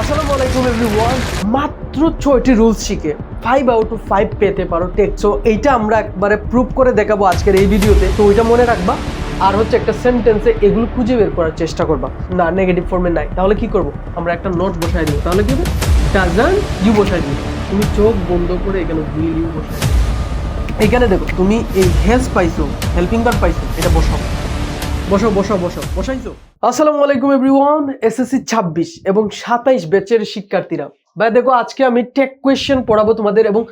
আসসালামু আলাইকুম এভরিওয়ান মাত্র ছয়টি রুলস শিখে ফাইভ আউট অফ ফাইভ পেতে পারো টেক্সো এইটা আমরা একবারে প্রুভ করে দেখাবো আজকের এই ভিডিওতে তো ওইটা মনে রাখবা। আর হচ্ছে একটা সেন্টেন্সে এগুলো খুঁজে বের করার চেষ্টা করবা। না নেগেটিভ ফর্মে নাই। তাহলে কি করব? আমরা একটা নোট বসাই দিব। তাহলে কি হবে? ডাজন ইউ বসাই দিব। তুমি চোখ বন্ধ করে এখানে উইল ইউ বসাই এখানে দেখো, তুমি এই হেল্প পাইছো হেল্পিং বার পাইছো, এটা বসাও। বসো বসো বসো, বসাইছো? আসসালামু আলাইকুম এভরিওয়ান এসএসসি ছাব্বিশ এবং সাতাইশ ব্যাচের শিক্ষার্থীরা। ভাই, দেখো, আজকে আমি টেক কোয়েশ্চেন পড়াবো তোমাদের এবং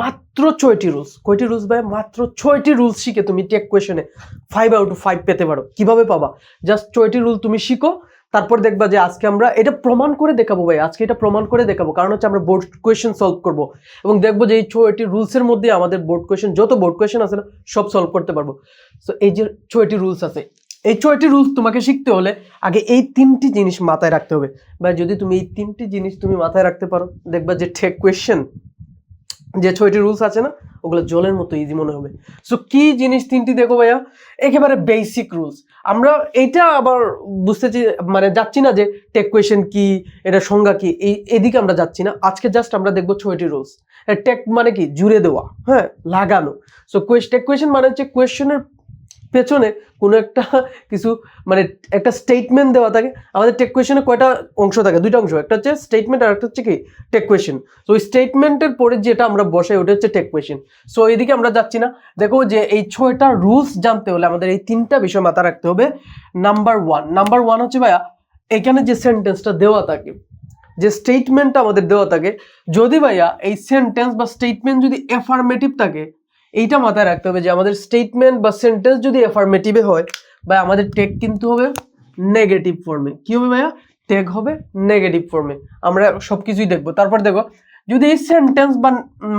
মাত্র ছয়টি রুলস কয়টি রুলস ভাই? মাত্র ছয়টি রুলস শিখে তুমি টেক কোয়েশনে ফাইভ আউট ফাইভ পেতে পারো। কীভাবে পাবা? জাস্ট ছয়টি রুল তুমি শিখো, তারপর দেখবা যে আজকে আমরা এটা প্রমাণ করে দেখাবো ভাই। আজকে এটা প্রমাণ করে দেখাবো। কারণ হচ্ছে আমরা বোর্ড কোয়েশ্চেন সলভ করব। এবং দেখব যে এই ছয়টি রুলসের মধ্যে আমাদের বোর্ড কোয়েশ্চেন যত বোর্ড কোয়েশ্চেন আছে না, সব সলভ করতে পারব। সো এই যে ছয়টি রুলস আছে এই ছয়টি রুলস তোমাকে শিখতে হলে আগে এই তিনটি জিনিস মাথায় রাখতে হবে। বা যদি তুমি এই তিনটি জিনিস তুমি মাথায় রাখতে পারো, দেখবা যে ঠেক কোয়েশ্চেন যে ছয়টি রুলস আছে না, ওগুলো জলের মতো ইজি মনে হবে। সো কি জিনিস তিনটি দেখো ভাইয়া? একেবারে বেসিক রুলস আমরা এইটা আবার বুঝতেছি মানে যাচ্ছি না যে টেক কোয়েশ্চেন কি, এটা সংজ্ঞা কি, এই, এদিকে আমরা যাচ্ছি না। আজকে জাস্ট আমরা দেখব ছয়টি রুলস টেক মানে কি? জুড়ে দেওয়া হ্যাঁ লাগানো। সো কোয়েশ টেক কোয়েশ্চেন মানে হচ্ছে কোয়েশ্চেনের পেছনে কোনো একটা কিছু মানে একটা স্টেটমেন্ট দেওয়া থাকে। আমাদের টেক কোয়েশনে কয়টা অংশ থাকে? দুইটা অংশ। একটা হচ্ছে স্টেটমেন্ট আর একটা হচ্ছে কি? টেক কোয়েশন সো ওই স্টেটমেন্টের পরে যেটা আমরা বসাই, ওটা হচ্ছে টেক কোয়েশন সো এইদিকে আমরা যাচ্ছি না। দেখো যে এই ছয়টা রুলস জানতে হলে আমাদের এই তিনটা বিষয় মাথায় রাখতে হবে। নাম্বার ওয়ান নাম্বার ওয়ান হচ্ছে ভাইয়া, এখানে যে সেন্টেন্সটা দেওয়া থাকে, যে স্টেটমেন্টটা আমাদের দেওয়া থাকে, যদি ভাইয়া এই সেন্টেন্স বা স্টেটমেন্ট যদি এফার্মেটিভ থাকে এইটা মাথায় রাখতে হবে যে আমাদের স্টেটমেন্ট বা সেন্টেন্স যদি এফার্মেটিভে হয় বা আমাদের টেক কিন্তু হবে নেগেটিভ ফর্মে কি হবে ভাইয়া? টেক হবে নেগেটিভ ফর্মে আমরা সব কিছুই দেখব। তারপর দেখো, যদি এই সেন্টেন্স বা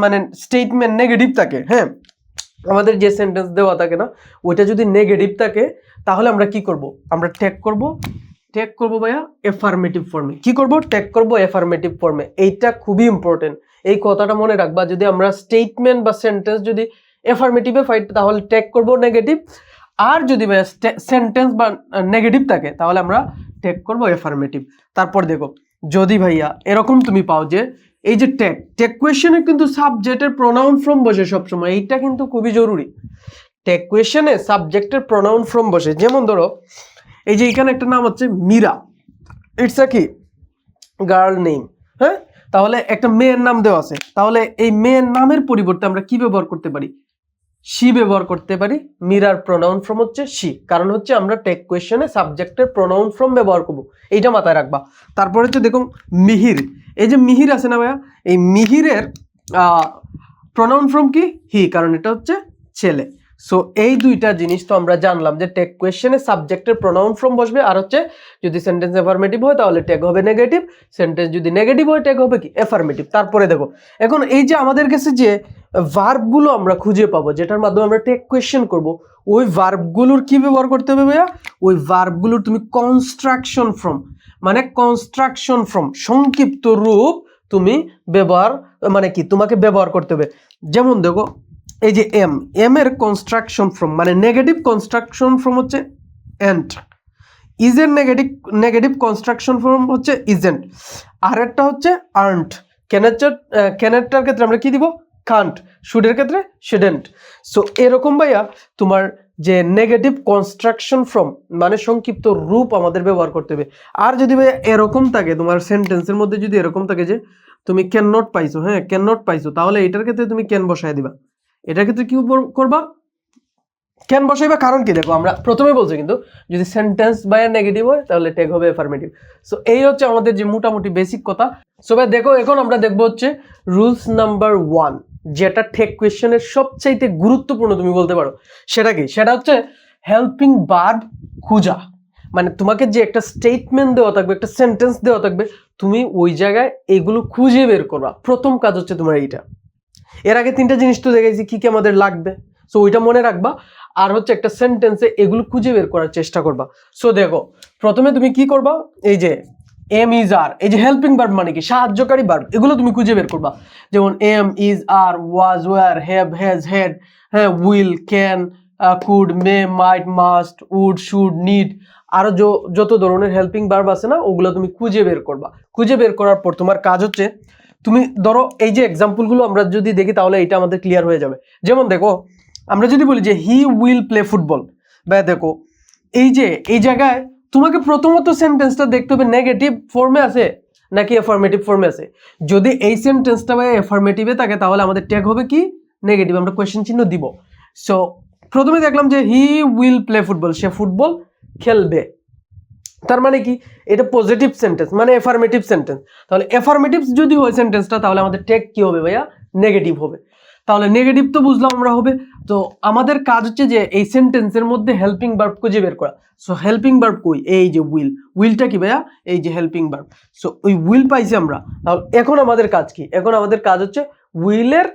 মানে স্টেটমেন্ট নেগেটিভ থাকে হ্যাঁ আমাদের যে সেন্টেন্স দেওয়া থাকে না, ওইটা যদি নেগেটিভ থাকে, তাহলে আমরা কি করব? আমরা টেক করব টেক করব ভাইয়া এফার্মেটিভ ফর্মে কি করব? টেক করব এফার্মেটিভ ফর্মে এইটা খুবই ইম্পর্টেন্ট এই কথাটা মনে রাখবা, যদি আমরা স্টেটমেন্ট বা সেন্টেন্স যদি এফার্মেটিভে ফাইট তাহলে টেক করব নেগেটিভ আর যদি সেন্টেন্স বা নেগেটিভ থাকে, তাহলে আমরা টেক করব এফার্মেটিভ তারপর দেখো, যদি ভাইয়া এরকম তুমি পাও যে, এই যে টেক টেক কোয়েশনে কিন্তু সাবজেক্টের প্রোনাউন ফ্রম বসে সবসময়, এইটা কিন্তু খুবই জরুরি। টেক কোয়েশনে সাবজেক্টের প্রোনাউন ফ্রম বসে। যেমন ধরো, এই যে এখানে একটা নাম হচ্ছে মীরা। ইটস আ কি? গার্ল নেম হ্যাঁ? তাহলে একটা মেয়ের নাম দেওয়া আছে। তাহলে এই মেয়ের নামের পরিবর্তে আমরা কি ব্যবহার করতে পারি? শি ব্যবহার করতে পারি মিরার প্রোনাউন ফ্রম হচ্ছে শি। কারণ হচ্ছে আমরা টেক কোয়েশনে সাবজেক্টের প্রোনাউন ফ্রম ব্যবহার করব, এইটা মাথায় রাখবা। তারপরে হচ্ছে দেখুন, মিহির। এই যে মিহির আছে না ভাইয়া? এই মিহিরের প্রোনাউন ফ্রম কি? হি, কারণ এটা হচ্ছে ছেলে। সো এই দুইটা জিনিস তো আমরা জানলাম যে টেক কোয়েশ্চেনে সাবজেক্টের প্রোনাউন ফ্রম বসবে, আর হচ্ছে যদি সেন্টেন্স এফার্মেটিভ হয়, তাহলে টেক হবে নেগেটিভ সেন্টেন্স যদি নেগেটিভ হয় টেক হবে কি? এফার্মেটিভ তারপরে দেখো, এখন এই যে আমাদের কাছে যে ভার্বগুলো আমরা খুঁজে পাবো, যেটার মাধ্যমে আমরা টেক কোয়েশ্চেন করব। ওই ভার্বগুলোর কি ব্যবহার করতে হবে ভাইয়া? ওই ভার্বগুলোর তুমি কনস্ট্রাকশন ফ্রম মানে কনস্ট্রাকশন ফ্রম সংক্ষিপ্ত রূপ তুমি ব্যবহার মানে কি, তোমাকে ব্যবহার করতে হবে। যেমন দেখো, এই যে এম এম এর কনস্ট্রাকশন ফ্রম মানে নেগেটিভ কনস্ট্রাকশন ফ্রম হচ্ছে এন্ট ইজের নেগেটিভ নেগেটিভ কনস্ট্রাকশন ফর্ম হচ্ছে ইজেন্ট আর একটা হচ্ছে আর্ন্ট ক্যানেচার ক্যানেটটার ক্ষেত্রে আমরা কি দিব? কান্ট শুডের ক্ষেত্রে শুডেন্ট সো এরকম ভাইয়া তোমার যে নেগেটিভ কনস্ট্রাকশন ফ্রম মানে সংক্ষিপ্ত রূপ আমাদের ব্যবহার করতে হবে। আর যদি ভাইয়া এরকম থাকে, তোমার সেন্টেন্সের মধ্যে যদি এরকম থাকে যে, তুমি ক্যান নট পাইছো হ্যাঁ ক্যান নট পাইছো, তাহলে এটার ক্ষেত্রে তুমি ক্যান বসায় দিবা। এটার ক্ষেত্রে কি করবা? ক্যান বসাইবা কারণ কি? দেখো, আমরা প্রথমে বলছি কিন্তু, যদি সেন্টেন্স বাই নেগেটিভ হয়, তাহলে টেক হবে এফার্মেটিভ সো এই হচ্ছে আমাদের যে মোটামুটি বেসিক কথা। সো ভাই দেখো, এখন আমরা দেখব হচ্ছে রুলস নাম্বার ওয়ান যেটা ঠেক কোয়েশ্চেনের সবচাইতে গুরুত্বপূর্ণ তুমি বলতে পারো, সেটা কি? সেটা হচ্ছে হেল্পিং বার্ব খুঁজা মানে তোমাকে যে একটা স্টেটমেন্ট দেওয়া থাকবে, একটা সেন্টেন্স দেওয়া থাকবে, তুমি ওই জায়গায় এগুলো খুঁজে বের করবা। প্রথম কাজ হচ্ছে তোমার এইটা। এর আগে তিনটা জিনিস তো দেখেছি, কী কী আমাদের লাগবে। সো ওইটা মনে রাখবা। আর হচ্ছে একটা সেন্টেন্সে এগুলো খুঁজে বের করার চেষ্টা করবা। সো দেখো, প্রথমে তুমি কি করবা? এই যে এম ইজ আর এই যে হেল্পিং বার্ব মানে কি? সাহায্যকারী বার্ব এগুলো তুমি খুঁজে বের করবা। যেমন am is are was were have has had হ্যাঁ will can could may might must would should need আরও য- যত ধরনের হেল্পিং বার্ব আছে না, ওগুলো তুমি খুঁজে বের করবা। খুঁজে বের করার পর তোমার কাজ হচ্ছে, তুমি ধরো এই যে এক্সাম্পলগুলো আমরা যদি দেখি, তাহলে এটা আমাদের ক্লিয়ার হয়ে যাবে। যেমন দেখো, আমরা যদি বলি যে হি উইল প্লে ফুটবল বা দেখো, এই যে, এই জায়গায় তোমাকে প্রথমত সেন্টেন্সটা দেখতে হবে নেগেটিভ ফর্মে আছে নাকি এফার্মেটিভ ফর্মে আছে? যদি এই সেন্টেন্সটা বা এফার্মেটিভে থাকে, তাহলে আমাদের ট্যাগ হবে কি? নেগেটিভ আমরা কোয়েশ্চেন চিহ্ন দিব। সো প্রথমে দেখলাম যে হি উইল প্লে ফুটবল সে ফুটবল খেলবে। তার মানে কি? এটা পজিটিভ সেন্টেন্স মানে এফার্মেটিভ সেন্টেন্স তাহলে এফার্মেটিভ যদি হয় সেন্টেন্সটা তাহলে আমাদের ট্যাগ কি হবে ভাইয়া? নেগেটিভ হবে। তাহলে নেগেটিভ তো বুঝলাম আমরা হবে। তো আমাদের কাজ হচ্ছে যে এই সেন্টেন্সের মধ্যে হেল্পিং ভার্ব খুঁজে বের করা। সো হেল্পিং বার্ব কই? এই যে উইল উইলটা কি ভাইয়া? এই যে হেল্পিং বার্ব সো ওই উইল পাইছি আমরা। তাহলে এখন আমাদের কাজ কি? এখন আমাদের কাজ হচ্ছে উইলের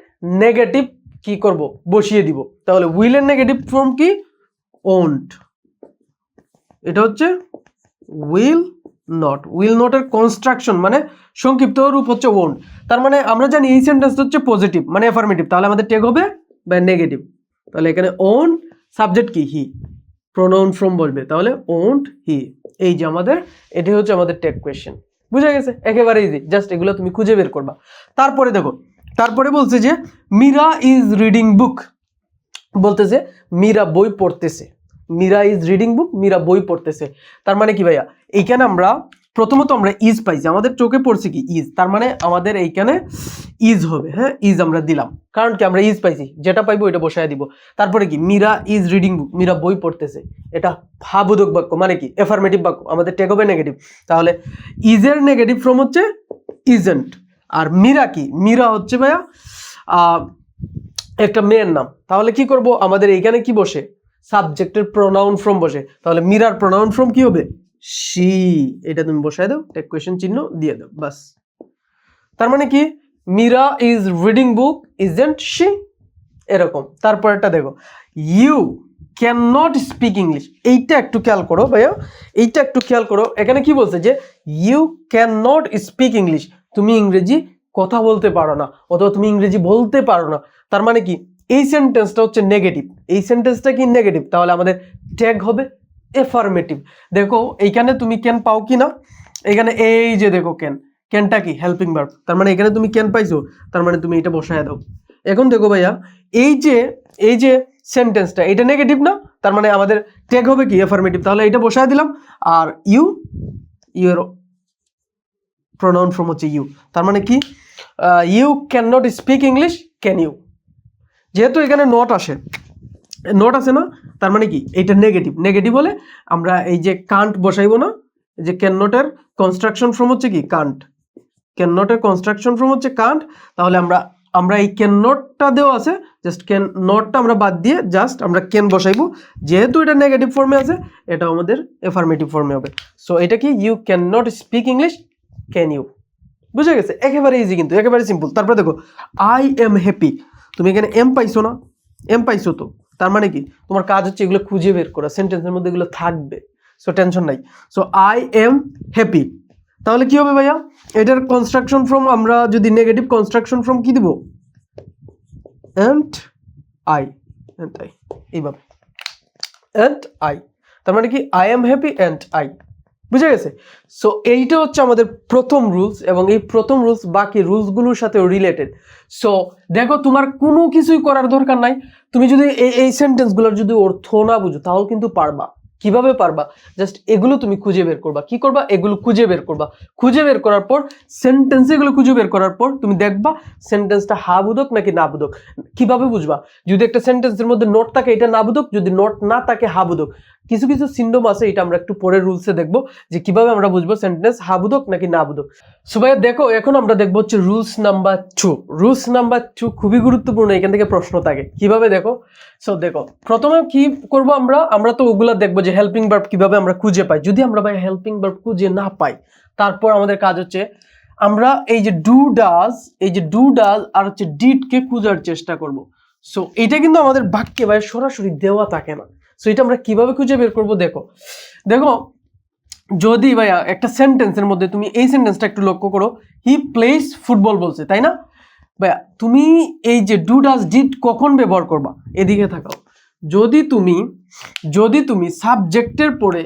নেগেটিভ কি করব? বসিয়ে দিব। তাহলে উইলের নেগেটিভ ফর্ম কি? ওন্ট এটা হচ্ছে উইল নট উইল নটের কনস্ট্রাকশন মানে সংক্ষিপ্ত রূপ হচ্ছে ওন্ট তার মানে আমরা জানি এই সেন্টেন্স হচ্ছে পজিটিভ মানে অ্যাফার্মেটিভ তাহলে আমাদের টেক হবে বা নেগেটিভ তাহলে এখানে ওন সাবজেক্ট কি? হি প্রোনাউন ফ্রম বলবে। তাহলে ওন্ট হি এই যে আমাদের, এটাই হচ্ছে আমাদের টেক কোয়েশ্চেন বুঝা গেছে? একেবারে ইজি জাস্ট এগুলো তুমি খুঁজে বের করবা। তারপরে দেখো, তারপরে বলছে যে, মীরা ইজ রিডিং বুক বলতেছে, মীরা বই পড়তেছে। Meera is reading book Meera বই পড়তেছে। তার মানে কি ভাইয়া? এইখানে আমরা প্রথমত আমরা ইজ পাইছি আমাদের চোখে পড়ছে কি? ইজ তার মানে আমাদের এইখানে ইজ হবে হ্যাঁ? ইজ আমরা দিলাম। কারণ কি? আমরা ইজ পাইছি। যেটা পাইবো ওইটা বসায় দিব। তারপরে কি? Meera is reading book Meera বই পড়তেছে। এটা ভাবোধক বাক্য মানে কি? এফার্মেটিভ বাক্য। আমাদের টেক হবে নেগেটিভ তাহলে ইজের নেগেটিভ ফ্রম হচ্ছে ইজেন্ট আর মীরা কি? মীরা হচ্ছে ভাইয়া একটা মেয়ের নাম। তাহলে কি করব? আমাদের এইখানে কি বসে? সাবজেক্টের প্রোনাউন ফ্রম বসে। তাহলে মিরার প্রোনাউন ফ্রম কি হবে? শি এটা তুমি বসায় দাও টেক কোয়েশ্চেন চিহ্ন দিয়ে দাও, বাস। তার মানে কি? Meera is reading book isn't she এরকম। তারপরটা দেখো। You can not speak English এইটা একটু খেয়াল করো ভাইয়া। এইটা একটু খেয়াল করো। এখানে কি বলছে যে you can not speak English তুমি ইংরেজি কথা বলতে পারো না, অথবা তুমি ইংরেজি বলতে পারো না। তার মানে কি? এই সেন্টেন্সটা হচ্ছে নেগেটিভ এই সেন্টেন্সটা কি নেগেটিভ তাহলে আমাদের ট্যাগ হবে এফার্মেটিভ দেখো, এইখানে তুমি ক্যান পাও কি না? এখানে এই যে দেখো ক্যান ক্যানটা কি? হেল্পিং ভার্ব তার মানে এখানে তুমি ক্যান পাইছো, তার মানে তুমি এটা বসায় দাও। এখন দেখো ভাইয়া, এই যে এই যে সেন্টেন্সটা এটা নেগেটিভ না? তার মানে আমাদের ট্যাগ হবে কি? এফার্মেটিভ তাহলে এটা বসায় দিলাম। আর ইউ ইউর প্রোনাউন ফ্রম হচ্ছে ইউ তার মানে কি? You can not speak English can you যেহেতু এখানে নট আসে নট আছে না, তার মানে কি? এইটা নেগেটিভ নেগেটিভ হলে আমরা এই যে কান্ট বসাইবো না যে ক্যান নটের কনস্ট্রাকশন ফ্রম হচ্ছে কি? কান্ট ক্যান নটের কনস্ট্রাকশন ফ্রম হচ্ছে কান্ট তাহলে আমরা আমরা এই ক্যান নটটা দেওয়া আছে জাস্ট ক্যান নটটা আমরা বাদ দিয়ে জাস্ট আমরা ক্যান বসাইবো। যেহেতু এটা নেগেটিভ ফর্মে আছে এটা আমাদের এফার্মেটিভ ফর্মে হবে। সো এটা কি? You can not speak English can you বুঝে গেছে? একেবারে ইজি কিন্তু, একেবারে সিম্পল তারপরে দেখো আই এম হ্যাপি তুমি এখানে এম পাইছো না? এম পাইছো তো? তার মানে কি? তোমার কাজ হচ্ছে এগুলো খুঁজে বের করা সেন্টেন্সের মধ্যে এগুলো থাকবে। সো টেনশন নাই। সো আই এম হ্যাপি তাহলে কি হবে ভাইয়া? এটার কনস্ট্রাকশন ফ্রম আমরা যদি নেগেটিভ কনস্ট্রাকশন ফ্রম কি দিব? অ্যান্ড আই অ্যান্ড আই এইভাবে। অ্যান্ড আই তার মানে কি? I am happy aren't I বুঝে গেছে? সো এইটা হচ্ছে আমাদের প্রথম রুলস এবং এই প্রথম রুলস বাকি রুলসগুলোর সাথে রিলেটেড সো দেখো, তোমার কোনো কিছুই করার দরকার নাই। তুমি যদি এই এই সেন্টেন্সগুলোর যদি অর্থ না বুঝো, তাহলে কিন্তু পারবা। কীভাবে পারবা? জাস্ট এগুলো তুমি খুঁজে বের করবা। কি করবা? এগুলো খুঁজে বের করবা। খুঁজে বের করার পর সেন্টেন্স এগুলো খুঁজে বের করার পর, তুমি দেখবা সেন্টেন্সটা হা বুদক নাকি না বুদক কীভাবে বুঝবা? যদি একটা সেন্টেন্সের মধ্যে নোট থাকে, এটা না বুদক যদি নোট না থাকে, হা বুদক কিছু কিছু সিন্ডম আছে, এটা আমরা একটু পরে রুলসে দেখব, যে কীভাবে আমরা বুঝব সেন্টেন্স হাবুদক নাকি না বুদক। সো ভাইয়া, দেখো, এখন আমরা দেখব হচ্ছে rules number two rules number two খুবই গুরুত্বপূর্ণ, এখান থেকে প্রশ্ন থাকে। কীভাবে দেখো? সো দেখো, প্রথমে কি করব আমরা? আমরা তো ওগুলা দেখব যে হেল্পিং বার্ব কীভাবে আমরা খুঁজে পাই। যদি আমরা ভাই হেল্পিং ভার্ব খুঁজে না পাই, তারপর আমাদের কাজ হচ্ছে, আমরা এই যে ডু ডাজ এই যে ডু ডাজ আর হচ্ছে ডিডকে খুঁজার চেষ্টা করব। সো এটা কিন্তু আমাদের বাক্যে ভাই সরাসরি দেওয়া থাকে না। সো এটা আমরা কীভাবে খুঁজে বের করব? দেখো দেখো, যদি ভাইয়া একটা সেন্টেন্সের মধ্যে তুমি এই সেন্টেন্সটা একটু লক্ষ্য করো হি প্লেস ফুটবল বলছে, তাই না? ভাইয়া, তুমি এই যে ডু ডাস ডিড কখন ব্যবহার করবা? এদিকে থাকাও। যদি তুমি যদি তুমি সাবজেক্টের পরে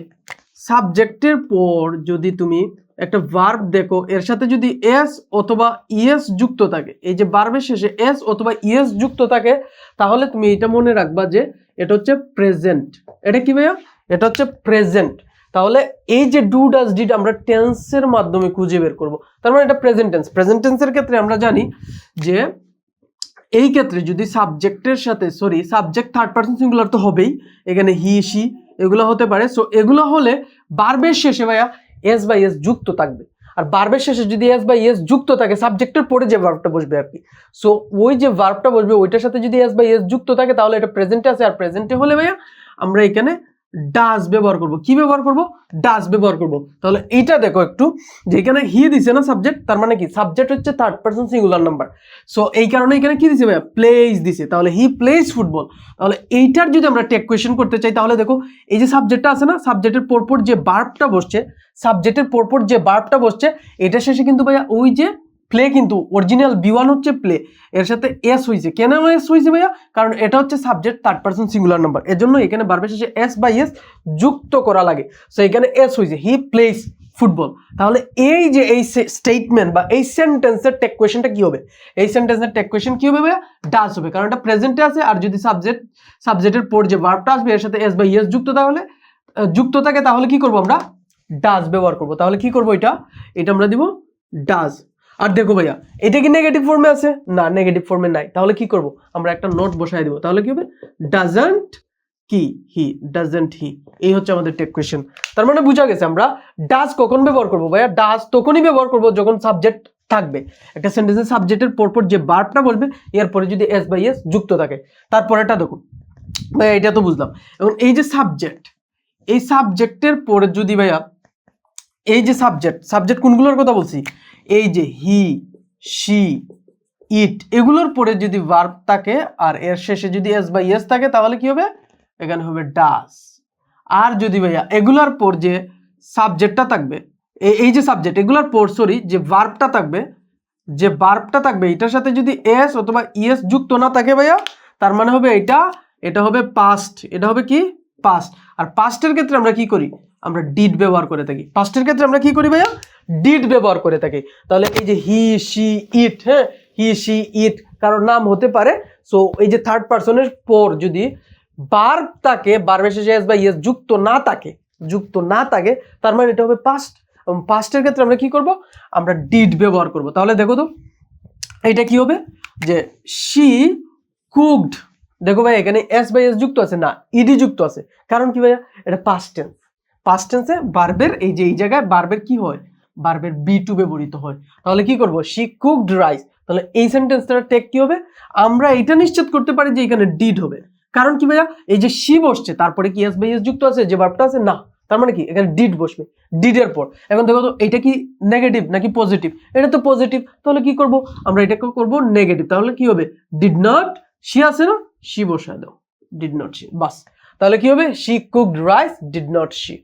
সাবজেক্টের পর যদি তুমি একটা ভার্ব দেখো, এর সাথে যদি এস অথবা ইএস যুক্ত থাকে, এই যে ভার্বের শেষে এস অথবা ইএস যুক্ত থাকে, তাহলে তুমি এটা মনে রাখবা যে এটা হচ্ছে প্রেজেন্ট এটা কি ভাইয়া? এটা হচ্ছে প্রেজেন্ট তাহলে এই যে ডু ডাজ ডিড আমরা টেন্সের মাধ্যমে খুঁজে বের করব, তার মানে এটা প্রেজেন্ট টেন্স প্রেজেন্ট টেন্সের ক্ষেত্রে আমরা জানি যে এই ক্ষেত্রে যদি সাবজেক্টের সাথে sorry subject third person singular তো হবেই, এখানে হি সি এগুলো হতে পারে। সো এগুলো হলে বারবের শেষে ভাইয়া এস বাই এস যুক্ত থাকবে। আর বারবের শেষে যদি এস বাই এস যুক্ত থাকে সাবজেক্টের পরে যে ভার্বটা বসবে আর কি। সো ওই যে ভার্বটা বসবে, ওইটার সাথে যদি এস বাই এস যুক্ত থাকে, তাহলে এটা প্রেজেন্টে আছে, আর প্রেজেন্টে হলে ভাইয়া, আমরা এখানে ডাস ব্যবহার করব। কি ব্যবহার করব? ডাস ব্যবহার করব। তাহলে এইটা দেখো একটু, যে এখানে হি দিছে না সাবজেক্ট তার মানে কি? সাবজেক্ট হচ্ছে third person singular number so এই কারণে এখানে কি দিছে ভাইয়া? প্লেস দিছে। তাহলে হি প্লেস ফুটবল তাহলে এইটার যদি আমরা টেক কোয়েশন করতে চাই, তাহলে দেখো, এই যে সাবজেক্টটা আছে না সাবজেক্টের পরপর যে বার্বটা বসছে সাবজেক্টের পরপর যে বার্বটা বসছে, এটা শেষে কিন্তু ভাইয়া ওই যে প্লে কিন্তু অরিজিনাল বি ওয়ান হচ্ছে প্লে এর সাথে এস হয়েছে। কেন এস হয়েছে ভাইয়া? কারণ এটা হচ্ছে subject third person singular number এর জন্য এখানে বারবার শেষে এস বাই এস যুক্ত করা লাগে। সো এখানে এস হয়েছে হি প্লেস ফুটবল তাহলে এই যে এই স্টেটমেন্ট বা এই সেন্টেন্সের টেক কোয়েশনটা কি হবে? এই সেন্টেন্সের টেক কোয়েশন কি হবে ভাইয়া? ডাস হবে, কারণ এটা প্রেজেন্টে আছে, আর যদি সাবজেক্ট সাবজেক্টের পর যে ভার্বটা আসবে, এর সাথে এস বাই এস যুক্ত তাহলে যুক্ত থাকে, তাহলে কি করব আমরা? ডাজ ব্যবহার করব। তাহলে কি করব এটা? এটা আমরা দিব ডাজ আর দেখো ভাইয়া, এটা কি নেগেটিভ ফর্মে আছে? না নেগেটিভ ফর্মে নাই। তাহলে কি করব? আমরা একটা নোট বসাই দিব। তাহলে কি হবে? ডাজন্ট কি হি ডাজন্ট হি এই হচ্ছে আমাদের টেক কোয়েশ্চেন তার মানে বোঝা গেছে আমরা ডাজ কখন ব্যবহার করব ভাইয়া? ডাজ তখনই ব্যবহার করব যখন সাবজেক্ট থাকবে। একটা সেন্টেন্সের সাবজেক্টের পরপর যে বার্বটা বলবে, এরপরে যদি এস বাই এস যুক্ত থাকে। তারপরেটা দেখুন। ভাইয়া, এটা তো বুঝলাম। এবং এই যে সাবজেক্ট এই সাবজেক্টের পরে যদি ভাইয়া, এই যে সাবজেক্ট সাবজেক্ট কোনগুলোর কথা বলছি? এই যে হি, শি, ইট এগুলোর পরে যদি ভার্ব থাকে আর এর শেষে যদি এস বাই এস থাকে, তাহলে কি হবে? এখানে হবে ডাস আর যদি ভাইয়া এগুলার পর যে সাবজেক্টটা থাকবে এই যে সাবজেক্ট এগুলার পর সরি যে ভার্বটা থাকবে, যে ভার্বটা থাকবে, এটার সাথে যদি এস অথবা ইএস যুক্ত না থাকে ভাইয়া, তার মানে হবে এটা এটা হবে পাস্ট এটা হবে কি? পাস্ট আর পাস্টের ক্ষেত্রে আমরা কি করি? আমরা ডিড ব্যবহার করে থাকি। পাস্টের ক্ষেত্রে আমরা কি করি ভাইয়া? ডিড ব্যবহার করে থাকি। তাহলে এই যে হি শি ইট হ্যাঁ? হি শি ইট কারোর নাম হতে পারে। সো এই যে থার্ড পার্সনের পর যদি বার তাকে বার্বের শেষে এস বা ইয়েস যুক্ত না থাকে, যুক্ত না থাকে, তার মানে এটা হবে পাস্ট পাস্টের ক্ষেত্রে আমরা কি করব? আমরা ডিড ব্যবহার করব। তাহলে দেখো তো এটা কি হবে? যে শি কুকড দেখো ভাই এখানে এস বাই এস যুক্ত আছে না ইডি যুক্ত আছে। কারণ কি ভাইয়া? এটা পাস্ট টেন্স পাস্ট টেন্সে বার্বের এই যে এই জায়গায় বার্বের কি হয়? বার্বের বি টু ব্যবহৃত হয়। তাহলে কি করব? শি কুকড রাইস তাহলে এই সেন্টেন্সটার টেক কি হবে? আমরা এটা নিশ্চিত করতে পারি যে এখানে ডিড হবে। কারণ কি ভাইয়া? এই যে শি বসছে, তারপরে কি এস বাই এস যুক্ত আছে? যে বার্বটা আছে? না। তার মানে কি? এখানে ডিড বসবে। ডিডের পর। এখন দেখো তো, এটা কি নেগেটিভ নাকি পজিটিভ এটা তো পজিটিভ তাহলে কি করব? আমরা এটাকে করব নেগেটিভ তাহলে কি হবে? ডিড নট শি আছে না? শি বসায় দাও। ডিড নট শি বাস। তাহলে কি হবে? She cooked rice did not she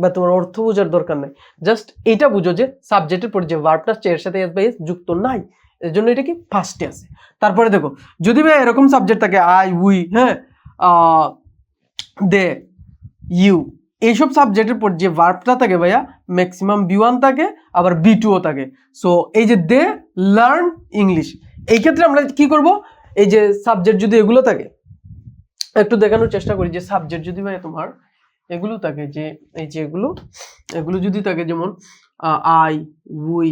বা তোমার অর্থ বোঝার দরকার নাই। জাস্ট এটা বুঝো যে সাবজেক্টের পর যে ভার্বটা এর সাথে এস বাই এস যুক্ত নাই এর জন্য এটা কি ফার্স্টে আছে। তারপরে দেখো, যদি ভাই এরকম সাবজেক্ট থাকে আই উই হ্যাঁ দে ইউ এইসব সাবজেক্টের পর যে ভার্বটা থাকে ভাইয়া ম্যাক্সিমাম বি ওয়ান থাকে, আবার বি টুও থাকে। সো এই যে দে লার্ন ইংলিশ এই ক্ষেত্রে আমরা কি করব? এই যে সাবজেক্ট যদি এগুলো থাকে, একটু দেখানোর চেষ্টা করি যে সাবজেক্ট যদি ভাই তোমার এগুলো থাকে যে, এই যে এগুলো এগুলো যদি থাকে যেমন আই, উই,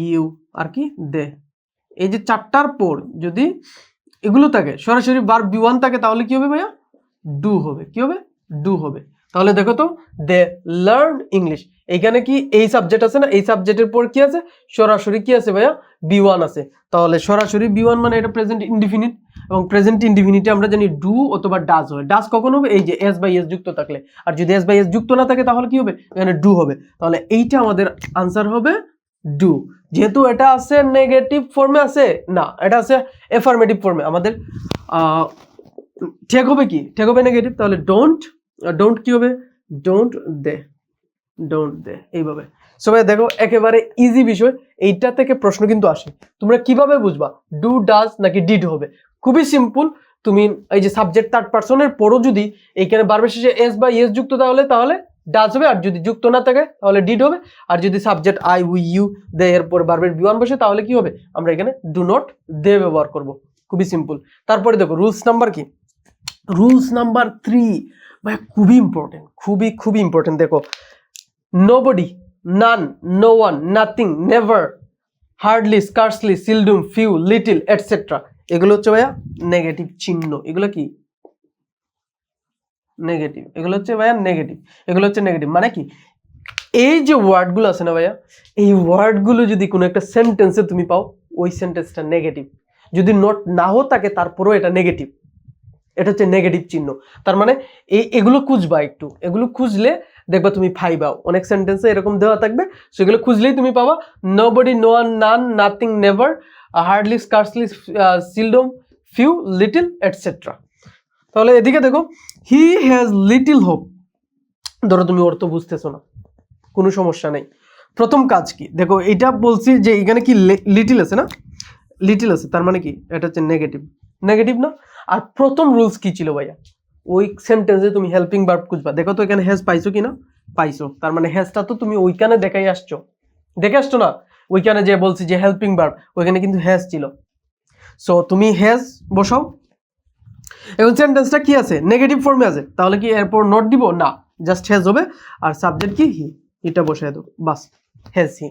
ইউ আর কি, দে। এই যে চারটার পর যদি এগুলো থাকে, সরাসরি বার বি ওয়ান থাকে তাহলে কি হবে ভাইয়া? ডু হবে। কি হবে? ডু হবে। তাহলে দেখো তো দে লার্ন ইংলিশ এইখানে কি এই সাবজেক্ট আছে না? এই সাবজেক্টের পর কি আছে? সরাসরি কি আছে ভাইয়া? বি ওয়ান আছে। তাহলে সরাসরি বি ওয়ান মানে এটা প্রেজেন্ট ইনডিফিনিট এবং প্রেজেন্ট ইনডিফিনিটে আমরা জানি ডু অথবা ডাজ হয়। ডাজ কখন হবে? এই যে এস বাই এস যুক্ত থাকলে। আর যদি এস বাই এস যুক্ত না থাকে তাহলে কি হবে? এখানে ডু হবে। তাহলে এইটা আমাদের আনসার হবে ডু যেহেতু এটা আছে নেগেটিভ ফর্মে আছে? না, এটা আছে এফার্মেটিভ ফর্মে আমাদের ঠিক হবে কি? ঠিক হবে নেগেটিভ তাহলে ডোন্ট ডোন্ট কি হবে? ডোন্ট দে ডোন্ট দে, এইভাবে। সবাই দেখো, একেবারে ইজি বিষয়। এইটা থেকে প্রশ্ন কিন্তু আসে। তোমরা কীভাবে বুঝবা? ডু ডাজ নাকি ডিড হবে? খুবই সিম্পল তুমি এই যে সাবজেক্ট থার্ড পার্সনের পরও যদি এইখানে বারবার শেষে এস বা ইয়েস যুক্ত তাহলে তাহলে ডাজ হবে। আর যদি যুক্ত না থাকে, তাহলে ডিড হবে। আর যদি subject I we you they এর পরে বারবার বিওয়ান বসে, তাহলে কি হবে? আমরা এখানে ডু নট দে ব্যবহার করব। খুবই সিম্পল তারপরে দেখো রুলস নাম্বার কি? রুলস নাম্বার থ্রি ভাই, খুবই ইম্পর্টেন্ট খুবই খুবই ইম্পর্টেন্ট দেখো nobody none no one nothing never hardly scarcely seldom few little etcetera এগুলো হচ্ছে ভাইয়া নেগেটিভ চিহ্ন। এগুলো কি? নেগেটিভ এগুলো হচ্ছে ভাইয়া নেগেটিভ এগুলো হচ্ছে নেগেটিভ মানে কি? এই যে ওয়ার্ডগুলো আছে না ভাইয়া, এই ওয়ার্ডগুলো যদি কোনো একটা সেন্টেন্সে তুমি পাও, ওই সেন্টেন্সটা নেগেটিভ যদি নোট নাও থাকে, তারপরেও এটা নেগেটিভ এটা হচ্ছে নেগেটিভ চিহ্ন। তার মানে এই, এগুলো খুঁজবা একটু। এগুলো খুঁজলে দেখবা তুমি পাইবাও অনেক সেন্টেন্সে এরকম দেওয়া থাকবে। সেগুলো খুঁজলেই তুমি পাবা। Nobody no one none nothing never hardly scarcely seldom few little etcetera তাহলে এদিকে দেখো হি হ্যাজ লিটিল হোপ ধরো তুমি অর্থ বুঝতেছো না। কোনো সমস্যা নেই। প্রথম কাজ কি? দেখো এটা বলছি যে এখানে কি লিটিল আছে না? লিটিল আছে। তার মানে কি? এটা হচ্ছে নেগেটিভ নেগেটিভ না আর প্রথম রুলস কি ছিল ভাইয়া? ওই সেন্টেন্সে তুমি হেল্পিং ভার্ব খুঁজবা। দেখো তো এখানে হ্যাজ পাইছো কি না? পাইছো। তার মানে হ্যাজটা তো তুমি ওইখানে দেখাই আসছো। দেখে আসছো না? ওইখানে যে বলছি যে হেল্পিং ভার্ব ওইখানে কিন্তু হ্যাজ ছিল। সো তুমি হ্যাজ বসাও। এখন সেন্টেন্সটা কি আছে? নেগেটিভ ফর্মে আছে। তাহলে কি এরপর নোট দিব? না। জাস্ট হ্যাজ হবে। আর সাবজেক্ট কি? হি এটা বসায় দেবো। বাস। হ্যাজ হি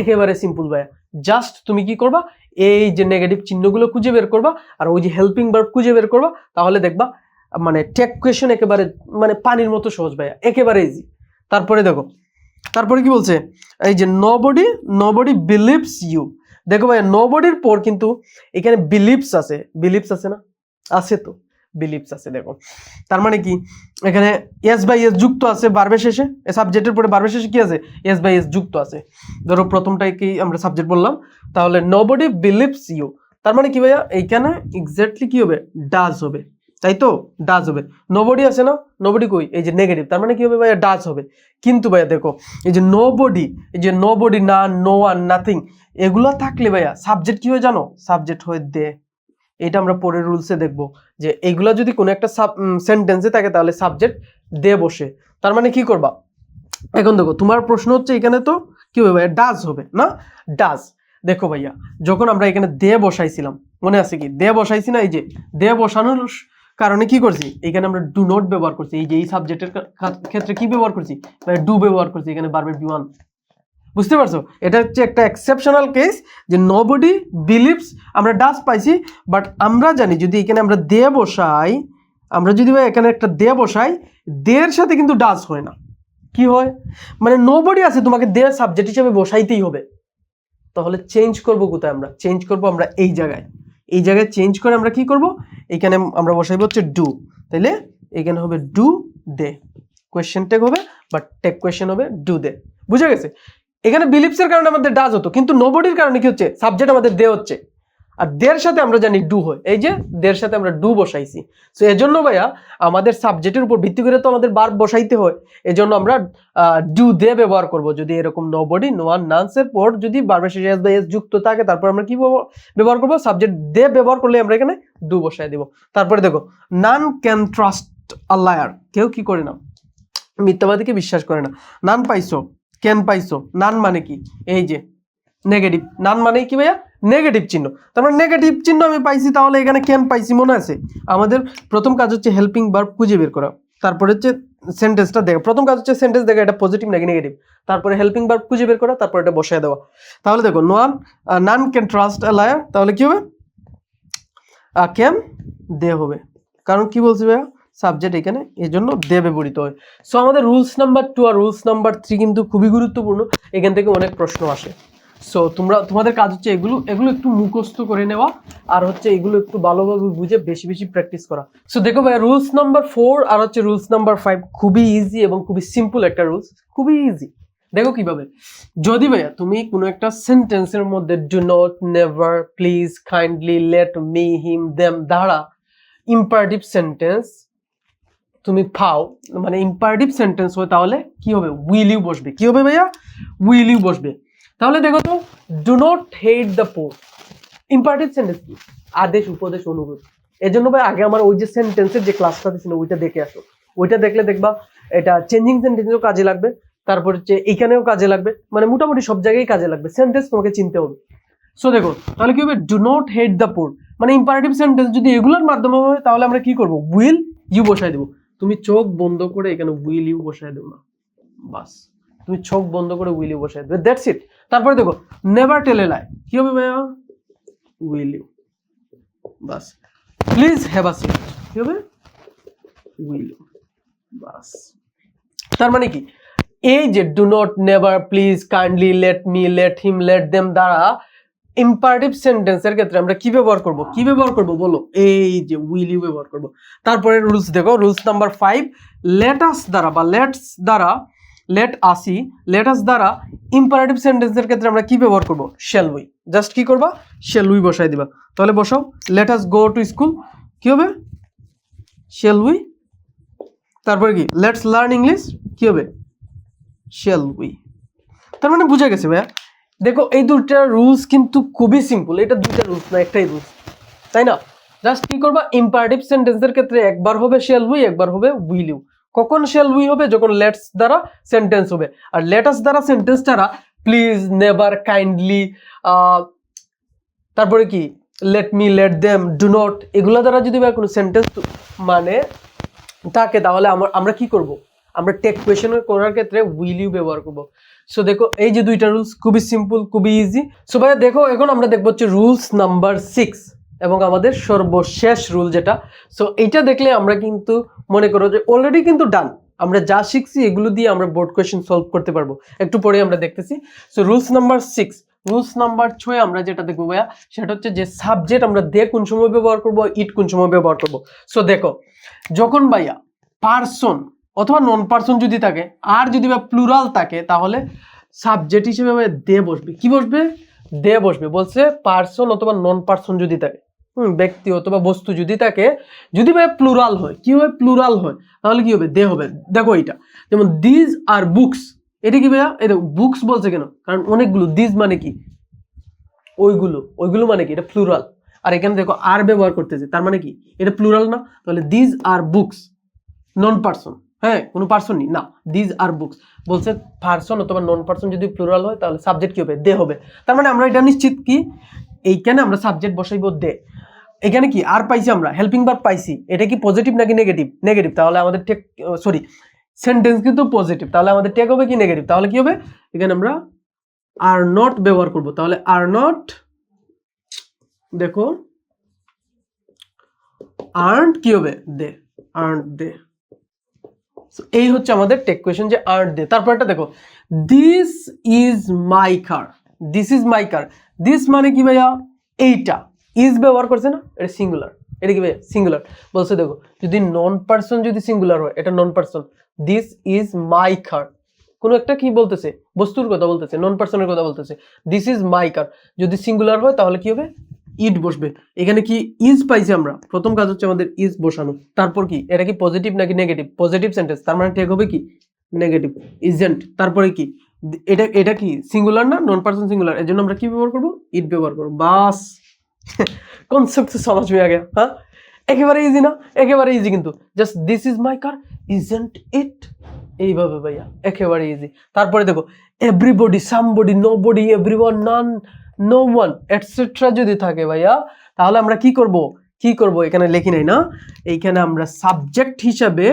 একেবারে সিম্পল ভাইয়া। জাস্ট তুমি কি করবা? এই যে নেগেটিভ চিহ্নগুলো খুঁজে বের করবা আর ওই যে হেল্পিং ভার্ব খুঁজে বের করবা, তাহলে দেখবা মানে টেক কোয়েশন একেবারে মানে পানির মতো সহজ ভাইয়া, একেবারে ইজি তারপরে দেখো, তারপরে কি বলছে? এই যে নবডি নবডি বিলিভস ইউ দেখো ভাইয়া নবডির পর কিন্তু এখানে বিলিভস আছে। বিলিভস আছে না? আছে তো। বিলিভস আছে, দেখো। তার মানে কি? এখানে এস বাই এস যুক্ত আছে বারবে শেষে। সাবজেক্টের পরে বারবে শেষে কি আছে? এস বাই এস যুক্ত আছে। ধরো প্রথমটাই কি আমরা সাবজেক্ট বললাম? তাহলে নোবডি বিলিভস ইউ তার মানে কি ভাইয়া? এইখানে এক্স্যাক্টলি কি হবে? ডাজ হবে। তাই তো? ডাজ হবে। নোবডি আছে না? নোবডি কই? এই যে নেগেটিভ তার মানে কি হবে ভাইয়া? ডাজ হবে। কিন্তু ভাইয়া দেখো, এই যে নোবডি এই যে নোবডি না নো ওয়ান নাথিং এগুলো থাকলে ভাইয়া সাবজেক্ট কি হয় জানো? সাবজেক্ট হয়ে দে এটা আমরা পরের রুলসে দেখব। যে এইগুলা যদি কোনো একটা সাব সেন্টেন্সে থাকে, তাহলে সাবজেক্ট দে বসে। তার মানে কি করবা? এখন দেখো, তোমার প্রশ্ন হচ্ছে এখানে তো কি হবে ভাইয়া? ডাজ হবে, না? ডাজ দেখো ভাইয়া, যখন আমরা এখানে দে বসাইছিলাম, মনে আছে কি? দে বসাইছি না, এই যে দে বসানোর কারণে কি করছি? এখানে আমরা ডু নট ব্যবহার করছি। এই যে এই সাবজেক্টের ক্ষেত্রে কি ব্যবহার করছি? ডু ব্যবহার করছি। এখানে বারবার বি ওয়ান বুঝতে পারছ? এটা হচ্ছে একটা এক্সেপশনাল কেস যে নোবডি বিলিভস আমরা ডাস পাইছি বাট আমরা জানি যদি এখানে আমরা দে বসাই, আমরা যদি এখানে একটা দে বসাই দের সাথে কিন্তু ডাস হয় না। কি হয়? মানে নোবডি আছে, তোমাকে দে সাবজেক্ট হিসেবে বসাইতেই হবে। তাহলে চেঞ্জ করব কোথায় আমরা? চেঞ্জ করব আমরা এই জায়গায়। এই জায়গায় চেঞ্জ করে আমরা কি করব? এখানে আমরা বসাইব হচ্ছে ডু তাইলে এখানে হবে ডু দে। কোয়েশ্চেন টেক হবে বাট টেক কোয়েশ্চেন হবে ডু দে। বুঝে গেছে? এখানে বিলিপসের কারণে আমাদের ডাজ হতো, কিন্তু নোবডির কারণে কি হচ্ছে? সাবজেক্ট আমাদের দে হচ্ছে। আর দের সাথে আমরা জানি ডু হয়। এই যে দের সাথে আমরা ডু বসাইছি। সো এজন্য ভাইয়া, আমাদের সাবজেক্টের উপর ভিত্তি করে তো আমাদের বার বসাইতে হয়। এজন্য আমরা ডু দে ব্যবহার করব। যদি এরকম নো নোবডি নোয়ান নান্সের পর যদি বারবার শেষে এস বা এস যুক্ত থাকে, তারপর আমরা কি ব্যবহার করব? সাবজেক্ট দে ব্যবহার করলে আমরা এখানে ডু বসাই দিব। তারপরে দেখো নান ক্যান ট্রাস্ট আল্লায়ার কেউ কি করে না? মিথ্যাবাদীকে বিশ্বাস করে না। নান পাইছো। ক্যান পাইছো? নান মানে কি? এই যে নেগেটিভ নান মানে কি ভাইয়া? নেগেটিভ চিহ্ন। তার মানে নেগেটিভ চিহ্ন আমি পাইছি, তাহলে এখানে ক্যান পাইছি মনে আছে? আমাদের প্রথম কাজ হচ্ছে হেল্পিং বার্ব খুঁজে বের করা। তারপরে হচ্ছে সেন্টেন্সটা দেখা। প্রথম কাজ হচ্ছে সেন্টেন্স দেখা, এটা পজিটিভ নাকি নেগেটিভ তারপরে হেল্পিং বার্ব খুঁজে বের করা, তারপর এটা বসায় দেওয়া। তাহলে দেখো no one none can trust a liar তাহলে কি হবে? ক্যান দে হবে? কারণ কি বলছি ভাইয়া? সাবজেক্ট এখানে এই জন্য দে ব্যবহৃত হয়। সো আমাদের রুলস নাম্বার টু আর রুলস নাম্বার থ্রি কিন্তু খুবই গুরুত্বপূর্ণ। এখান থেকে অনেক প্রশ্ন আসে। সো তোমরা, তোমাদের কাজ হচ্ছে এগুলো এগুলো একটু মুখস্থ করে নেওয়া আর হচ্ছে এগুলো একটু ভালোভাবে বুঝে বেশি বেশি প্র্যাকটিস করা। সো দেখো ভাই রুলস নাম্বার ফোর আর হচ্ছে রুলস নাম্বার ফাইভ খুবই ইজি এবং খুবই সিম্পল একটা রুলস খুবই ইজি দেখো কীভাবে। যদি ভাইয়া তুমি কোনো একটা সেন্টেন্সের মধ্যে do not never please kindly let me him them দ্বারা ইম্পারেটিভ সেন্টেন্স তুমি পাও মানে ইম্পারেটিভ সেন্টেন্স হয়, তাহলে কি হবে? উইল ইউ বসবে? কি হবে ভাইয়া? উইল ইউ বসবে? তাহলে দেখো তো do not hate the poor imperative sentence কি? আদেশ, উপদেশ, অনুরোধ। এই জন্য ভাই আগে আমার ওই যে সেন্টেন্সের যে ক্লাসটা দিছিল ওইটা দেখে আসো। ওইটা দেখলে দেখবা, এটা চেঞ্জিং সেন্টেন্সও কাজে লাগবে, তারপর হচ্ছে এইখানেও কাজে লাগবে মানে মোটামুটি সব জায়গায় কাজে লাগবে। সেন্টেন্স তোমাকে চিনতে হবে। সো দেখো, তাহলে কি হবে? Do not hate the poor মানে ইম্পারেটিভ সেন্টেন্স যদি এগুলোর মাধ্যমে হয়, তাহলে আমরা কি করব? উইল ইউ বসাই দেবো। তুমি চোখ বন্ধ করে এখানে উইল ইউ বসাই দেবো না। বাস। তুমি চোখ বন্ধ করে উইল ইউ বসাই দেবে। দ্যাটস ইট তারপরে দেখো নেভার টেল লাই কি হবে ভাইয়া? উইল ইউ বাস। প্লিজ হ্যাভ আ সিট কি হবে? উইল ইউ বাস। তার মানে কি? এই যে do not never please kindly let me let him let them দ্বারা ইম্পারেটিভ সেন্টেন্সের ক্ষেত্রে আমরা কি ব্যবহার করব? কি ব্যবহার করব? বলো। এই যে উইল ইউ ব্যবহার করব। তারপরে রুলস দেখো রুলস নাম্বার ফাইভ লেটাস দ্বারা বা লেটস দ্বারা লেট আসি লেটাস দ্বারা ইম্পারেটিভ সেন্টেন্সের ক্ষেত্রে আমরা কি ব্যবহার করব? শেল উই জাস্ট কি করবা? শেল উই বসাই দিবা। তাহলে বসাও লেটাস গো টু স্কুল কি হবে? শেল উই তারপরে কি? লেটস লার্ন ইংলিশ কি হবে? শেল উই তার মানে বুঝা গেছে ভাইয়া। দেখো, এই দুটা রুলস কিন্তু খুবই সিম্পল এটা দুইটা রুলস না একটাই রুলস তাই না? জাস্ট কি করবা? ইম্পারেটিভ সেন্টেন্সের ক্ষেত্রে একবার হবে শেল উই একবার হবে উইল ইউ কখন শেল উই হবে? যখন লেটস দ্বারা সেন্টেন্স হবে। আর লেটাস দ্বারা সেন্টেন্স দ্বারা প্লিজ নেভার কাইন্ডলি তারপরে কি? Let me let them do not এগুলা দ্বারা যদি বা কোনো সেন্টেন্স মানে থাকে, তাহলে আমরা আমরা কি করব? আমরা টেক কোয়েশন করার ক্ষেত্রে উইল ইউ ব্যবহার করব। সো দেখো, এই যে দুইটা রুলস খুবই সিম্পল খুবই ইজি সো ভাইয়া, দেখো, এখন আমরা দেখব হচ্ছে রুলস নাম্বার সিক্স এবং আমাদের সর্বশেষ রুল যেটা। সো এইটা দেখলে আমরা কিন্তু মনে করো যে অলরেডি কিন্তু ডান আমরা যা শিখছি, এগুলো দিয়ে আমরা বোর্ড কোয়েশ্চেন সলভ করতে পারব। একটু পরে আমরা দেখতেছি। So rules number six rules number ছয় আমরা যেটা দেখব ভাইয়া, সেটা হচ্ছে যে সাবজেক্ট আমরা দে কোন সময় ব্যবহার করব ইট কোন সময় ব্যবহার করব। সো দেখো, যখন ভাইয়া পার্সন অথবা নন পার্সন যদি থাকে, আর যদি বা প্লুরাল থাকে, তাহলে সাবজেক্ট হিসেবে দে বসবে। কি বসবে? দে বসবে। বলছে পার্সন অথবা নন পার্সন যদি থাকে, হুম, ব্যক্তি অথবা বস্তু যদি থাকে, যদি ভাই প্লুরাল হয়, কি হবে প্লুরাল হয়, তাহলে কি হবে? দে হবে। দেখো এটা যেমন দিজ আর বুকস এটা কি ভাইয়া? এটা বুকস বলছে কেন? কারণ অনেকগুলো। দিজ মানে কি? ওইগুলো। ওইগুলো মানে কি? এটা প্লুরাল আর এখানে দেখো আর ব্যবহার করতেছে। তার মানে কি? এটা প্লুরাল না। তাহলে these are books non person হ্যাঁ কোনো পার্সন না দিজ আর বুকস বলছে পার্সন অথবা নন পার্সন যদি প্লুরাল হয়, তাহলে সাবজেক্ট কী হবে? দে হবে। তার মানে আমরা এটা নিশ্চিত কি? এইখানে আমরা সাবজেক্ট বসাইব দে এখানে কি? আর পাইছি আমরা? হেল্পিং ভার্ব পাইছি। এটা কি পজিটিভ নাকি নেগেটিভ নেগেটিভ তাহলে আমাদের টেক সরি সেন্টেন্স কিন্তু পজিটিভ তাহলে আমাদের টেক হবে কি নেগেটিভ তাহলে কি হবে? এখানে আমরা আর নট ব্যবহার করব। তাহলে আর নট দেখো আর্ন কি হবে? দে আর্ন দে এই হচ্ছে আমাদের টেক কোয়েশন যে আর্ন দে তারপর একটা দেখো this is my car this is my car this মানে কি ভাইয়া? এইটা। ইজ ব্যবহার করছে না? এটা সিঙ্গুলার এটা কি ভাইয়া? সিঙ্গুলার বলছে দেখো, যদি নন পার্সন যদি সিঙ্গুলার হয়, এটা non person this is my car কোনো একটা কি বলতেছে? বস্তুর কথা বলতেছে নন পার্সনের কথা বলতেছে। দিস ইজ মাই কার যদি সিঙ্গুলার হয়, তাহলে কি হবে? ইট বসবে। এখানে কি ইজ পাইছি আমরা? প্রথম কাজ হচ্ছে আমাদের ইজ বসানো। তারপর কি? এটা কি পজিটিভ নাকি নেগেটিভ পজিটিভ সেন্টেন্স তার মানে টেক হবে কি? নেগেটিভ ইজেন্ট তারপরে কি? এটা এটা কি সিঙ্গুলার না নন পার্সন সিঙ্গুলার এর জন্য আমরা কি ব্যবহার করব? ইট ব্যবহার করব। বাস! কনসেপ্ট সমাজ হয়ে গেল হ্যাঁ? একেবারে ইজি না? একেবারে ইজি কিন্তু। Just this is my car isn't it এইভাবে ভাইয়া, একেবারে ইজি তারপরে দেখো everybody somebody nobody everyone none no one etcetera যদি থাকে ভাইয়া, তাহলে আমরা কি করব? কি করব? এখানে লেখি নাই না? এইখানে আমরা সাবজেক্ট হিসাবে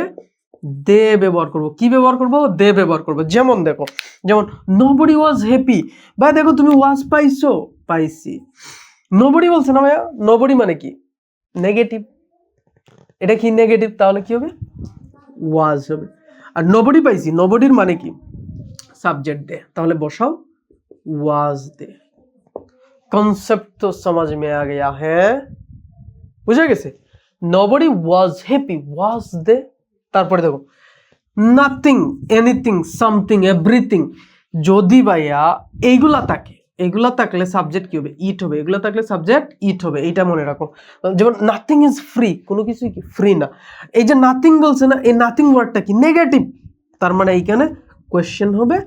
দে ব্যবহার করব। কি ব্যবহার করব? দে ব্যবহার করব। যেমন দেখো, যেমন নোবডি ওয়াজ হ্যাপি ভাই, দেখো তুমি ওয়াজ পাইছো? পাইছি। নোবডি বলছে না ভাইয়া? নোবডি মানে কি? নেগেটিভ এটা কি নেগেটিভ তাহলে কি হবে? ওয়াজ হবে। আর নোবডি পাইছি নোবডির মানে কি? Subject they. তাহলে বসাও ওয়াজ দে। কনসেপ্ট তো সমাজ মে আ গয়া হ্যাঁ। বুঝে গেছে? নবডি ওয়াজ হ্যাপি ওয়াজ দে তারপরে দেখো নাথিং এনিথিং সামথিং এভরিথিং যদি ভাইয়া এইগুলা থাকে এগুলা থাকলে সাবজেক্ট কি হবে? ইট হবে। এগুলা থাকলে সাবজেক্ট ইট হবে। এইটা মনে রাখো। যেমন নাথিং ইজ ফ্রি কোনো কিছুই কি ফ্রি না। এই যে নাথিং বলছে না, এই নাথিং ওয়ার্ডটা কি নেগেটিভ তার মানে এইখানে কোয়েশ্চেন হবে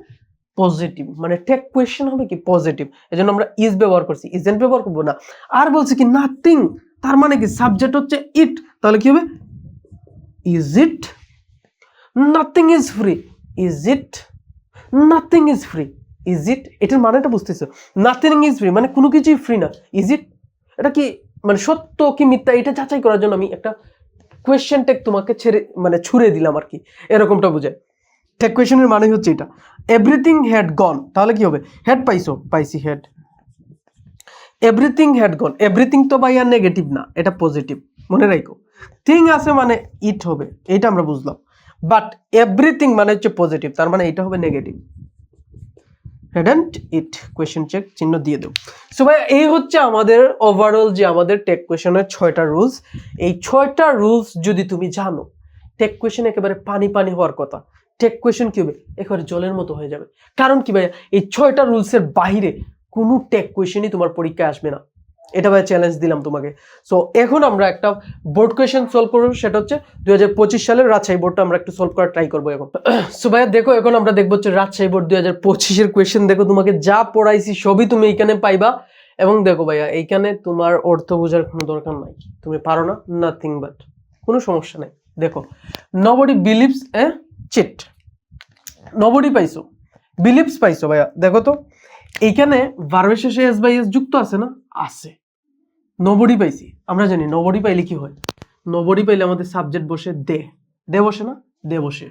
পজিটিভ মানে টেক কোয়েশ্চেন হবে কি পজিটিভ এই জন্য আমরা ইজ ব্যবহার করছি ইজেন্ট ব্যবহার করব না। আর বলছে কি নাথিং তার মানে কি সাবজেক্ট হচ্ছে ইট তাহলে কি হবে? Is it nothing is free is it nothing is free is it এটার মানেটা বুঝতেছো? নাথিং ইজ ফ্রি মানে কোনো কিছুই ফ্রি না। ইজ ইট এটা কি মানে সত্য কি মিথ্যা? এটা যাচাই করার জন্য আমি একটা কোয়েশ্চেন টেক তোমাকে ছেড়ে মানে ছুড়ে দিলাম আর কি। এরকমটা বোঝায়। টেক কোয়েশনের মানে হচ্ছে এটা। এভরিথিং হ্যাড গন তাহলে কি হবে? হেড পাইছো, পাইছি had everything had gone everything তো ভাইয়া নেগেটিভ না, এটা পজিটিভ মনে রাখো থিং আছে মানে ইট হবে, এটা আমরা বুঝলাম। বাট এভরিথিং মানে হচ্ছে পজিটিভ তার মানে এটা হবে negative hadn't it question check চিহ্ন দিয়ে দেবো। সো ভাই এই হচ্ছে আমাদের ওভারঅল যে আমাদের টেক কোয়েশনের ছয়টা রুলস এই ছয়টা রুলস যদি তুমি জানো টেক কোয়েশন একেবারে পানি পানি হওয়ার কথা। টেক কোয়েশন কি হবে? একেবারে জলের মতো হয়ে যাবে। কারণ কি ভাইয়া এই ছয়টা রুলসের বাইরে কোনো টেক কোয়েশনই তোমার পরীক্ষায় আসবে না। এটা ভাই চ্যালেঞ্জ দিলাম তোমাকে। সো এখন আমরা একটা বোর্ড কোয়েশন সলভ করব। সেটা হচ্ছে দু হাজার পঁচিশ সালের রাজশাহী বোর্ডটা আমরা একটু সলভ করার ট্রাই করব এখন। সো ভাইয়া, দেখো, এখন আমরা দেখব হচ্ছে রাজশাহী বোর্ড দু হাজার পঁচিশের কোয়েশন দেখো, তোমাকে যা পড়াইছি সবই তুমি এইখানে পাইবা। এবং দেখো ভাইয়া, এইখানে তোমার অর্থ বোঝার কোনো দরকার নাই। তুমি পারো না নাথিং বাট কোনো সমস্যা নেই। দেখো nobody believes a cheat nobody পাইছো। বিলিভস পাইছো ভাইয়া। দেখো তো, এইখানে ভার্বের শেষে এস বাই এস যুক্ত আছে না? আছে। নবডি পাইছি। আমরা জানি নবডি পাইলে কি হয়? নবডি পাইলে আমাদের সাবজেক্ট বসে দে। দে বসে না? দে বসে।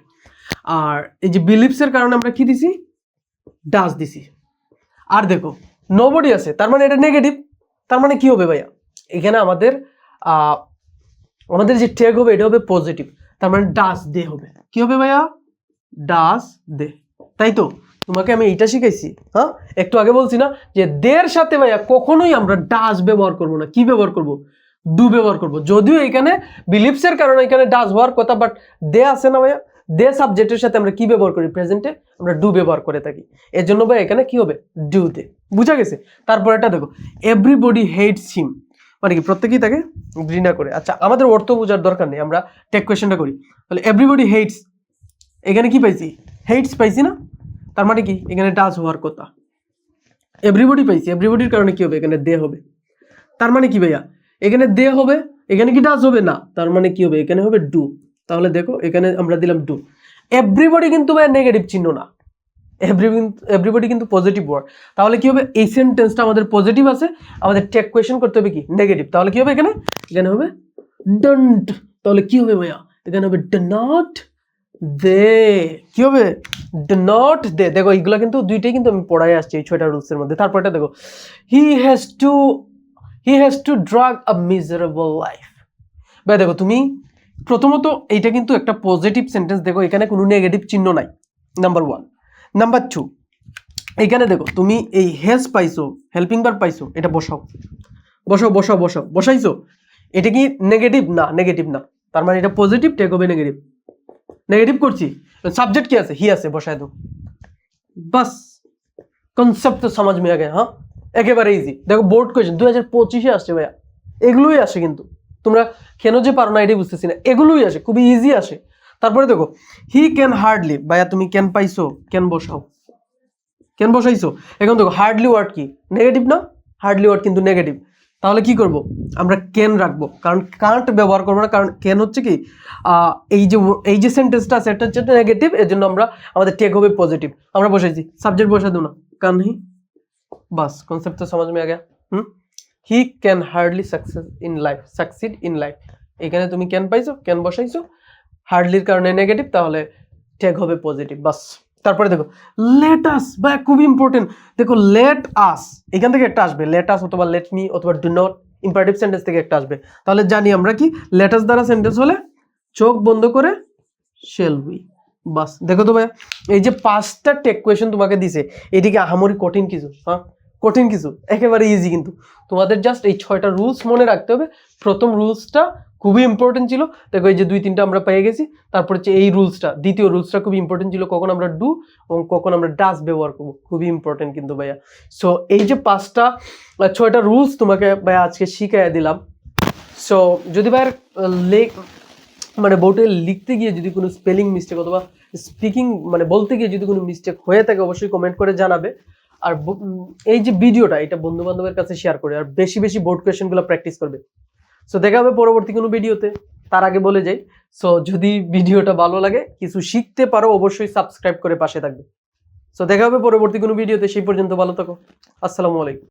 আর এই যে বিলিভসের কারণে আমরা কি দিছি? ডাস দিছি। আর দেখো নবডি আছে, তার মানে এটা নেগেটিভ তার মানে কি হবে ভাইয়া? এখানে আমাদের আমাদের যে টেক হবে, এটা হবে পজিটিভ তার মানে ডাস দে হবে। কি হবে ভাইয়া? Does they. তাই তো? তোমাকে আমি এইটা শিখাইছি হ্যাঁ? একটু আগে বলছি না যে দের সাথে ভাইয়া কখনোই আমরা ডাস ব্যবহার করব না। কি ব্যবহার করব? ডু ব্যবহার করব। যদিও এখানে বিলিভসের কারণে এখানে ডাস হওয়ার কথা বাট দে আছে না ভাইয়া? দে সাবজেক্টের সাথে আমরা কি ব্যবহার করি? প্রেজেন্টে আমরা ডু ব্যবহার করে থাকি। এর জন্য ভাই এখানে কি হবে? Do they. বুঝা গেছে? তারপর এটা দেখো। Everybody hates him. মানে কি, প্রত্যেকেই তাকে ঘৃণা করে। আচ্ছা আমাদের অর্থ বোঝার দরকার নেই, আমরা টেক কোয়েশনটা করি। তাহলে এভরিবডি হেটস এখানে কি পাইছি? হেটস পাইছি না? তার মানে কি, এখানে ডাস হওয়ার কথা। এভরিবডি পাইছি এভরিবডির কারণে কি হবে? এখানে দে হবে। তার মানে কি ভাইয়া? এখানে দে হবে, এখানে কি ডাস হবে? না। তার মানে কি হবে? এখানে হবে ডু তাহলে দেখো, এখানে আমরা দিলাম ডু এভরিবডি কিন্তু ভাইয়া নেগেটিভ চিহ্ন না। এভরিবডি কিন্তু পজিটিভ ওয়ার্ড তাহলে কি হবে? এই সেন্টেন্সটা আমাদের পজিটিভ আছে, আমাদের টেক কোয়েশন করতে হবে কি? নেগেটিভ তাহলে কি হবে এখানে? এখানে হবে ডন্ট তাহলে কি হবে ভাইয়া? এখানে হবে ড নট দে কি হবে? ড নট দে দেখো, এইগুলো কিন্তু দুইটাই কিন্তু আমি পড়াই আসছি এই ছয়টা রুলসের মধ্যে। তারপরটা দেখো he has to he has to drag a miserable life ভাই, দেখো, তুমি প্রথমত এইটা কিন্তু একটা পজিটিভ সেন্টেন্স দেখো, এখানে কোনো নেগেটিভ চিহ্ন নাই নাম্বার ওয়ান নাম্বার টু এখানে দেখো, তুমি এই হেজ পাইছো হেল্পিং বার পাইছো, এটা বসাও। বসাও বসাও বসাও, বসাইছো? এটা কি নেগেটিভ না নেগেটিভ না। তার মানে এটা পজিটিভ টেক হবে নেগেটিভ নেগেটিভ করছি? সাবজেক্ট কি আছে? হি আছে বসায় দাও। বাস কনসেপ্ট তো সমাজ মে আগে হ্যাঁ? একেবারে ইজি দেখো বোর্ড কোয়েশ্চেন দু হাজার পঁচিশে আসছে ভাইয়া। এগুলোই আসে কিন্তু। তোমরা কেন যে পারো না, এটাই বুঝতেছি না। এগুলোই আসে, খুবই ইজি আসে। তারপরে দেখো হি ক্যান হার্ডলি ভাইয়া তুমি ক্যান পাইছো ক্যান বসাও। ক্যান বসাইছো। এখন দেখো হার্ডলি ওয়ার্ড কি? নেগেটিভ না? হার্ডলি ওয়ার্ড কিন্তু নেগেটিভ তাহলে কি করব? আমরা ক্যান রাখব। কারণ কারেন্ট ব্যবহার করব না। কারণ ক্যান হচ্ছে কি? এই যে এই যে সেন্টেন্সটা আছে, এটা হচ্ছে নেগেটিভ এর জন্য আমরা আমাদের টেক হবে পজিটিভ আমরা বসাইছি। সাবজেক্ট বসা দেবো না। কান হি বাস কনসেপ্ট তো সমাজ মেয়ে আগে হুম? He can hardly success in life succeed in life এখানে তুমি ক্যান পাইছো ক্যান বসাইছো। হার্ডলির কারণে নেগেটিভ তাহলে টেক হবে পজিটিভ বাস। তারপরে দেখো লেট আস বা খুবই ইম্পর্টেন্ট দেখো লেট আস এখান থেকে একটা আসবে লেট আস অথবা লেট মি অথবা ডু নট ইম্পারেটিভ সেন্টেন্স থেকে একটা আসবে। তাহলে জানি আমরা কি লেটাস দ্বারা সেন্টেন্স হলে চোখ বন্ধ করে শেল উই বাস, দেখো তো ভাইয়া, এই যে পাঁচটা টেক কোয়েশন তোমাকে দিছে এটিকে আহামরি কঠিন কিছু হ্যাঁ? কঠিন কিছু, একেবারে ইজি কিন্তু। তোমাদের জাস্ট এই ছয়টা রুলস মনে রাখতে হবে, প্রথম রুলসটা খুবই ইম্পর্টেন্ট ছিল। দেখো এই যে দুই, তিনটা আমরা পেয়ে গেছি। তারপর হচ্ছে এই রুলসটা দ্বিতীয় রুলসটা খুবই ইম্পর্টেন্ট ছিল, কখন আমরা ডু এবং কখন আমরা ডাস ব্যবহার করব। খুবই ইম্পর্টেন্ট কিন্তু ভাইয়া। সো এই যে পাঁচটা ছয়টা রুলস তোমাকে ভাইয়া আজকে শিখাইয়া দিলাম। সো যদি ভাইয়ার লেখ মানে বোর্ডে লিখতে গিয়ে যদি কোনো স্পেলিং মিস্টেক অথবা স্পিকিং মানে বলতে গিয়ে যদি কোনো মিস্টেক হয়ে থাকে, অবশ্যই কমেন্ট করে জানাবে। আর এই যে ভিডিওটা এটা বন্ধু বান্ধবের কাছে শেয়ার করে, আর বেশি বেশি বোর্ড কোয়েশনগুলো প্র্যাকটিস করবে। সো দেখা হবে পরবর্তী কোনো ভিডিওতে। তার আগে বলে যাই সো যদি ভিডিওটা ভালো লাগে, কিছু শিখতে পারো, অবশ্যই সাবস্ক্রাইব করে পাশে থাকবে। সো দেখা হবে পরবর্তী কোনো ভিডিওতে, সেই পর্যন্ত ভালো থাকো। আসসালামু আলাইকুম।